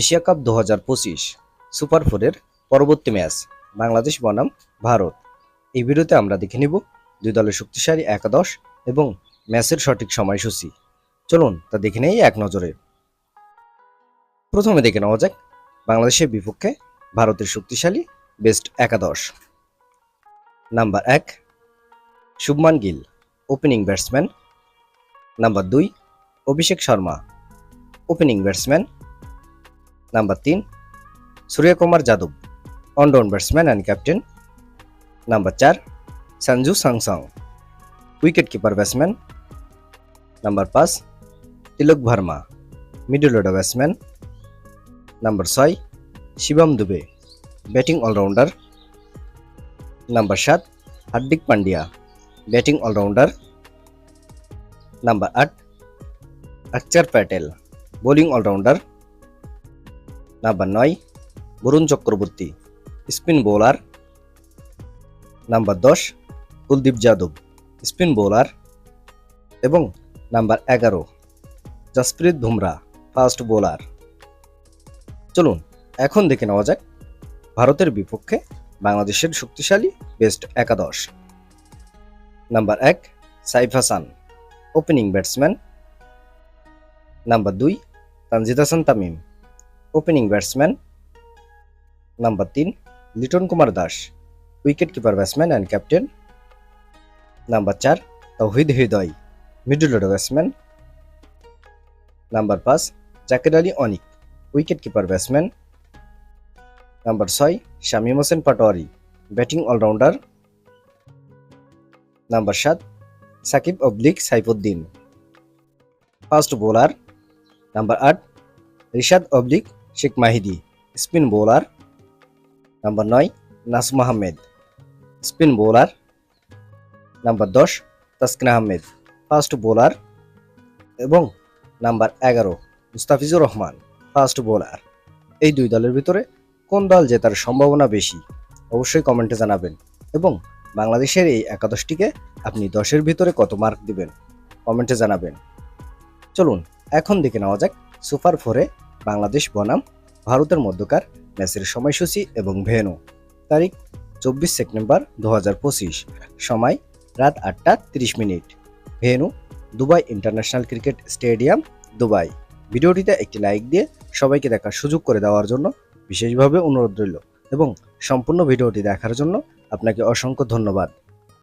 Asia cup দু হাজার পঁচিশ সুপার ফোরের পরবর্তী ম্যাচ, বাংলাদেশ বনাম ভারত। এই ভিডিওতে আমরা দেখে নিব দুই দলের শক্তিশালী একাদশ এবং ম্যাচের সঠিক সময়সূচি। চলুন তা দেখে নেই এক নজরে। প্রথমে দেখে নেওয়া যাক বাংলাদেশের বিপক্ষে ভারতের শক্তিশালী বেস্ট একাদশ। নাম্বার এক, Shubman Gill, opening batsman. Number দুই, Abhishek Sharma, opening batsman. Number তিন, Suryakumar Yadav allround batsman and captain number চার, Sanju Samson wicket keeper batsman number পাঁচ, Tilak Varma middle order batsman number ছয়, Shivam Dube batting allrounder number সাত, Hardik Pandya batting allrounder number আট Axar Patel bowling allrounder number নয়, Varun Chakravarthy, spin bowler. Number দশ, Kuldeep Yadav, spin bowler. এবং number এগারো, Jasprit Bumrah, fast bowler. চলুন, এখন দেখে নেওয়া যাক ভারতের বিপক্ষে বাংলাদেশের শক্তিশালী বেস্ট একাদশ। নাম্বার এক, Saif Hasan, opening batsman. Number দুই, Tanzid Hasan Tamim. Opening batsman number তিন Liton Kumar Das wicket keeper batsman and captain number চার Towhid Hridoy middle order batsman number পাঁচ Jaker Ali Anik wicket keeper batsman number ছয় Shamim Hossain Patwari batting allrounder number সাত Sakib oblique Saifuddin fast bowler number আট Rishad oblique Sheikh Mahedi spin bowler number নয় Nasum Ahmed spin bowler number দশ Taskin Ahmed fast bowler এবং number এগারো, Mustafizur Rahman fast bowler এই দুই দলের ভিতরে কোন দল জেতার সম্ভাবনা বেশি, অবশ্যই কমেন্টে জানাবেন এবং বাংলাদেশের এই একাদশটিকে আপনি দশের ভিতরে কত মার্ক দিবেন কমেন্টে জানাবেন। চলুন, এখন দেখে নেওয়া যাক সুপার ফোরে বাংলাদেশ বনাম, ভারতের মধ্যকার, ম্যাচের সময়সূচি এবং ভেনু তারিখ, চব্বিশ সেপ্টেম্বর দু হাজার পঁচিশ। সময়, রাত আটটা তিরিশ minute. Venue Dubai international cricket stadium, Dubai. ভিডিওটিতে একটি লাইক দিয়ে সবাইকে দেখার সুযোগ করে দেওয়ার জন্য বিশেষভাবে অনুরোধ রইল এবং সম্পূর্ণ ভিডিওটি দেখার জন্য আপনাকে অসংখ্য ধন্যবাদ।